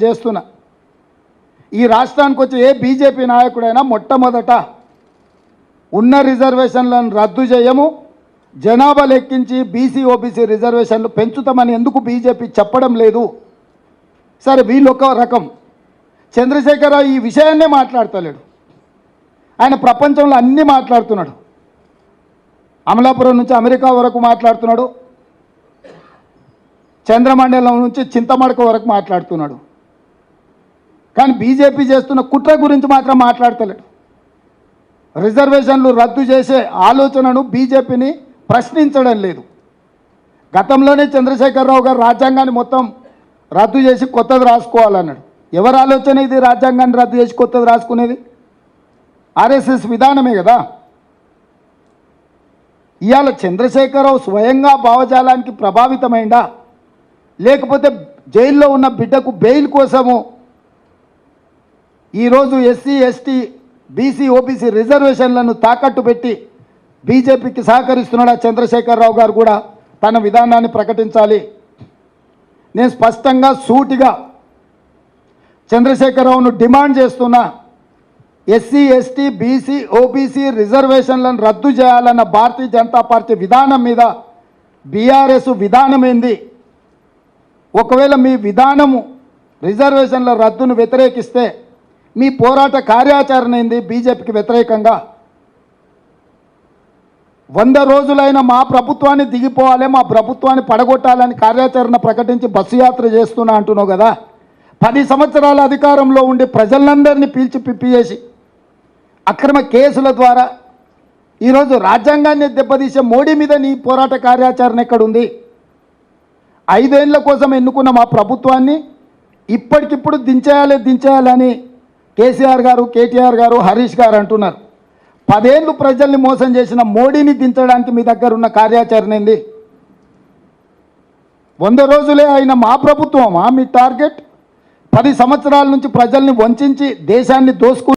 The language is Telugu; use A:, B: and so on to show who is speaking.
A: నేను చేస్తున్నా. ఈ రాష్ట్రానికి వచ్చి ఏ బీజేపీ నాయకుడైనా మొట్టమొదట ఉన్న రిజర్వేషన్లను రద్దు చేయము జనాభా లెక్కించి బీసీ ఓబీసీ రిజర్వేషన్లు పెంచుతామని ఎందుకు బీజేపీ చెప్పడం లేదు? సరే వీళ్ళు ఒక రకం చంద్రశేఖరరావు ఈ విషయాన్నే మాట్లాడతలేడు. ఆయన ప్రపంచంలో అన్నీ మాట్లాడుతున్నాడు. అమలాపురం నుంచి అమెరికా వరకు మాట్లాడుతున్నాడు. చంద్రమండలం నుంచి చింతమడక వరకు మాట్లాడుతున్నాడు. కానీ బీజేపీ చేస్తున్న కుట్ర గురించి మాత్రం మాట్లాడతలేడు. రిజర్వేషన్లు రద్దు చేసే ఆలోచనను బీజేపీని ప్రశ్నించడం లేదు. గతంలోనే చంద్రశేఖరరావు గారు రాజ్యాంగాన్ని మొత్తం రద్దు చేసి కొత్తది రాసుకోవాలన్నాడు. ఎవరి ఆలోచన ఇది రాజ్యాంగాన్ని రద్దు చేసి కొత్తది రాసుకునేది? ఆర్ఎస్ఎస్ విధానమే కదా. ఇవాళ చంద్రశేఖరరావు స్వయంగా భావజాలానికి ప్రభావితమైందా? లేకపోతే జైల్లో ఉన్న బిడ్డకు బెయిల్ కోసము ఈరోజు ఎస్సీ ఎస్టీ బీసీ ఓబీసీ రిజర్వేషన్లను తాకట్టు పెట్టి బీజేపీకి సహకరిస్తున్నాడా చంద్రశేఖరరావు గారు కూడా తన విధానాన్ని ప్రకటించాలి. నేను స్పష్టంగా సూటిగా చంద్రశేఖరరావును డిమాండ్ చేస్తున్నా ఎస్సీ ఎస్టీ బీసీ ఓబీసీ రిజర్వేషన్లను రద్దు చేయాలన్న భారతీయ జనతా పార్టీ విధానం మీద బీఆర్ఎస్ విధానం ఏంది? ఒకవేళ మీ విధానము రిజర్వేషన్ల రద్దును వ్యతిరేకిస్తే మీ పోరాట కార్యాచరణ ఏంది? బీజేపీకి వ్యతిరేకంగా? వంద రోజులైన మా ప్రభుత్వాన్ని దిగిపోవాలి మా ప్రభుత్వాన్ని పడగొట్టాలని కార్యాచరణ ప్రకటించి బస్సు యాత్ర చేస్తున్నా అంటున్నావు కదా? పది సంవత్సరాల అధికారంలో ఉండి ప్రజలందరినీ పీల్చి పిప్పి చేసి అక్రమ కేసుల ద్వారా ఈరోజు రాజ్యాంగాన్ని దెబ్బతీసే మోడీ మీద నీ పోరాట కార్యాచరణ ఎక్కడుంది? ఐదేళ్ళ కోసం ఎన్నుకున్న మా ప్రభుత్వాన్ని ఇప్పటికిప్పుడు దించేయాలి దించేయాలని కేసీఆర్ గారు కేటీఆర్ గారు హరీష్ గారు అంటున్నారు. పదేళ్ళు ప్రజల్ని మోసం చేసిన మోడీని దించడానికి మీ దగ్గర ఉన్న కార్యాచరణ ఏంది? వంద రోజులే అయిన మా ప్రభుత్వమా మీ టార్గెట్? పది సంవత్సరాల నుంచి ప్రజల్ని వంచి దేశాన్ని దోసుకు